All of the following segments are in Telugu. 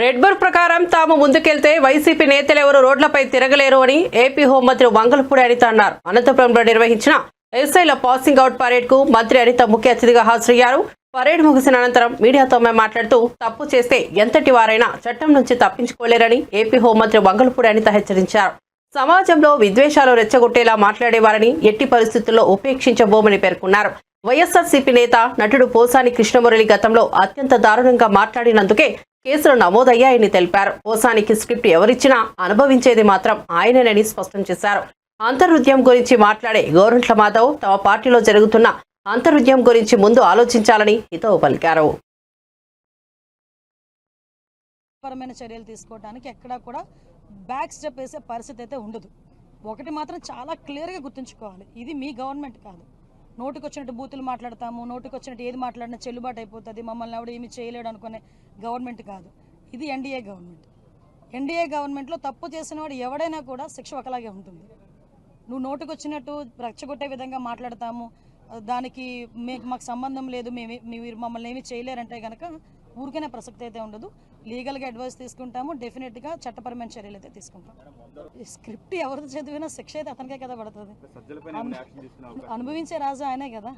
రెడ్బర్ ప్రకారం తాము ముందుకెళ్తే వైసీపీ నేతలెవరూ రోడ్లపై తిరగలేరు అని ఏపీ హోంమంత్రి వంగలపూడి అనిత అన్నారు. అనంతపురంలో నిర్వహించిన ఎస్ఐల పాసింగ్ అవుట్ పరేడ్కు మంత్రి అనిత ముఖ్య అతిథిగా హాజరయ్యారు. పరేడ్ ముగిసిన అనంతరం మీడియాతో మాట్లాడుతూ తప్పు చేస్తే ఎంతటి వారైనా చట్టం నుంచి తప్పించుకోలేరని ఏపీ హోంమంత్రి వంగలపూడి అనిత హెచ్చరించారు. సమాజంలో విద్వేషాలు రెచ్చగొట్టేలా మాట్లాడేవారని ఎట్టి పరిస్థితుల్లో ఉపేక్షించబోమని పేర్కొన్నారు. వైఎస్ఆర్సీపీ నేత నటుడు పోసాని కృష్ణమురళి గతంలో అత్యంత దారుణంగా మాట్లాడినందుకే కేసులు నమోదయ్యాయని తెలిపారు. పోసానికి స్క్రిప్ట్ ఎవరిచ్చినా అనుభవించేది మాత్రం ఆయనేనని స్పష్టం చేశారు. అంతర్హృద్యం గురించి మాట్లాడే గోరంట్ల మాధవ్ తమ పార్టీలో జరుగుతున్న అంతర్హృద్యం గురించి ముందు ఆలోచించాలని హితవు పలికారు. పరమైన చర్యలు తీసుకోవడానికి ఎక్కడా కూడా బ్యాక్ స్టెప్ వేసే పరిస్థితి అయితే ఉండదు. ఒకటి మాత్రం చాలా క్లియర్గా గుర్తుంచుకోవాలి. ఇది మీ గవర్నమెంట్ కాదు. నోటికి వచ్చినట్టు బూతులు మాట్లాడతాము నోటుకొచ్చినట్టు ఏది మాట్లాడినా చెల్లుబాటు అయిపోతుంది మమ్మల్ని ఎవడు ఏమి చేయలేడు అనుకునే గవర్నమెంట్ కాదు. ఇది ఎన్డీఏ గవర్నమెంట్. ఎన్డీఏ గవర్నమెంట్లో తప్పు చేసిన వాడు ఎవడైనా కూడా శిక్ష ఒకలాగే ఉంటుంది. నువ్వు నోటికొచ్చినట్టు రచ్చగొట్టే విధంగా మాట్లాడతాము దానికి మీకు మాకు సంబంధం లేదు మేము మీరు మమ్మల్ని ఏమి చేయలేరంటే కనుక ఊరికనే ప్రసక్తి అయితే ఉండదు. లీగల్గా అడ్వైస్ తీసుకుంటాము. డెఫినెట్గా చట్టపరమైన చర్యలు అయితే తీసుకుంటాం. స్క్రిప్ట్ ఎవరిది చదివినా శిక్ష అయితే అతనికే కదా పడుతుంది. అను- అనుభవించే రాజు ఆయనే కదా.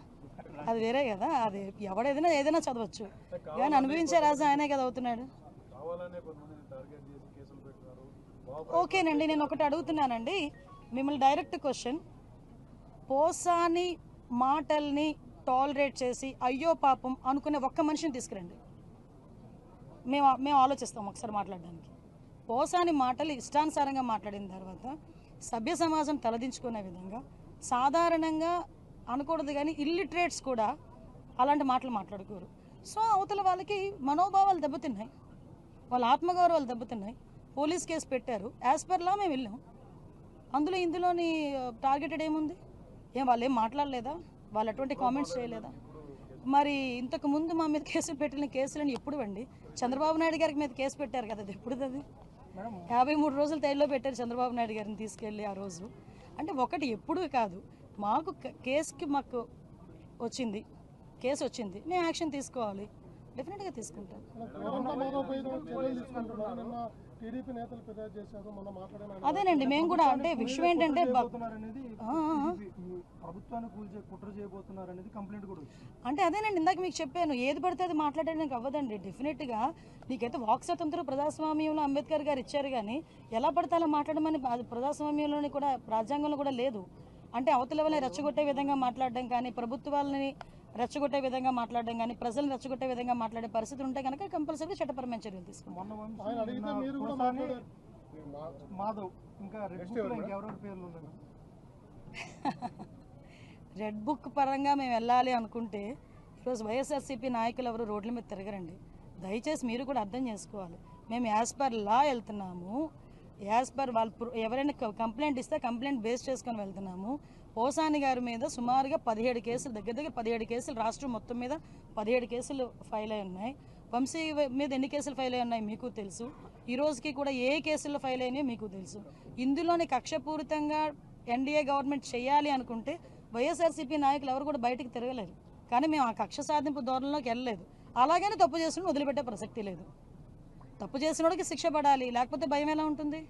అది వేరే కదా. అది ఎవడేదైనా ఏదైనా చదవచ్చు. కానీ అనుభవించే రాజు ఆయనే కదా అవుతున్నాడు. ఓకేనండి నేను ఒకటి అడుగుతున్నానండి. మిమ్మల్ని డైరెక్ట్ క్వశ్చన్. పోసాని మాటల్ని టాలరేట్ చేసి అయ్యో పాపం అనుకునే ఒక్క మనిషిని తీసుకురండి. మేము మేము ఆలోచిస్తాం ఒకసారి మాట్లాడడానికి. పోసాని మాటలు ఇష్టానుసారంగా మాట్లాడిన తర్వాత సభ్య సమాజం తలదించుకునే విధంగా సాధారణంగా అనకూడదు కానీ ఇల్లిటరేట్స్ కూడా అలాంటి మాటలు మాట్లాడుకోరు. సో అవతల వాళ్ళకి మనోభావాలు దెబ్బతిన్నాయి. వాళ్ళ ఆత్మగౌరవాలు దెబ్బతిన్నాయి. పోలీస్ కేసు పెట్టారు. యాజ్ పర్లా మేము వెళ్ళాం. అందులో ఇందులోని టార్గెటెడ్ ఏముంది? ఏం వాళ్ళు ఏం మాట్లాడలేదా? వాళ్ళు అటువంటి కామెంట్స్ చేయలేదా? మరి ఇంతకు ముందు మా మీద కేసులు పెట్టిన కేసులని ఎప్పుడు అండి చంద్రబాబు నాయుడు గారికి మీద కేసు పెట్టారు కదా అది ఎప్పుడు అది యాభై మూడు రోజులు తైల్లో పెట్టారు చంద్రబాబు నాయుడు గారిని తీసుకెళ్ళి ఆ రోజు. అంటే ఒకటి ఎప్పుడు కాదు మాకు కేసుకి మాకు వచ్చింది కేసు వచ్చింది మేము యాక్షన్ తీసుకోవాలి. డెఫినెట్గా తీసుకుంటాం అదేనండి మేము కూడా అంటే విషయం ఏంటంటే. ప్రభుత్వాన్ని కూల్చే కుట్ర చేయబోతున్నారు అనేది కంప్లైంట్ కూడా అంటే అదేనండి ఇందాక మీకు చెప్పాను ఏది పడితే అది మాట్లాడడానికి అవ్వదండి. డెఫినెట్గా నీకైతే వాక్ స్వతంత్రం ప్రజాస్వామ్యంలో అంబేద్కర్ గారు ఇచ్చారు కానీ ఎలా పడితే అలా మాట్లాడమని ప్రజాస్వామ్యంలోని కూడా రాజ్యాంగంలో కూడా లేదు. అంటే అవతల వాళ్ళని రెచ్చగొట్టే విధంగా మాట్లాడడం కానీ ప్రభుత్వాలని రెచ్చగొట్టే విధంగా మాట్లాడడం కానీ ప్రజలను రెచ్చగొట్టే విధంగా మాట్లాడే పరిస్థితులు ఉంటే కనుక కంపల్సరీ చట్టపరమైన చర్యలు తీసుకుంటాం ఆయన అడిగితే మీరు కూడా మాట్లాడారు. మాధవ్ ఇంకా ఇంకెవరెవరి పేర్లు ఉన్నాయి రెడ్ బుక్ పరంగా మేము వెళ్ళాలి అనుకుంటే ఈరోజు వైఎస్ఆర్సీపీ నాయకులు ఎవరు రోడ్ల మీద తిరగరండి. దయచేసి మీరు కూడా అర్థం చేసుకోవాలి. మేము యాజ్ పర్ లా వెళ్తున్నాము. యాజ్ పర్ వాళ్ళు ఎవరైనా క- కంప్లైంట్ ఇస్తే కంప్లైంట్ బేస్ చేసుకొని వెళ్తున్నాము. పోసాని గారి మీద సుమారుగా పదిహేడు కేసులు దగ్గర దగ్గర పదిహేడు కేసులు రాష్ట్రం మొత్తం మీద పదిహేడు కేసులు ఫైల్ అయి ఉన్నాయి. వంశీ మీద ఎన్ని కేసులు ఫైల్ అయి ఉన్నాయి మీకు తెలుసు. ఈ రోజుకి కూడా ఏ కేసులు ఫైల్ అయినాయో మీకు తెలుసు. ఇందులోని కక్షపూరితంగా ఎన్డీఏ గవర్నమెంట్ చేయాలి అనుకుంటే వైఎస్ఆర్సీపీ నాయకులు ఎవరు కూడా బయటకు తిరగలేరు. కానీ మేము ఆ కక్ష సాధింపు ధోరణిలోకి వెళ్ళలేదు. అలాగని తప్పు చేసిన వదిలిపెట్టే ప్రసక్తి లేదు. తప్పు చేసిన వాడికి శిక్ష పడాలి లేకపోతే భయం ఎలా ఉంటుంది?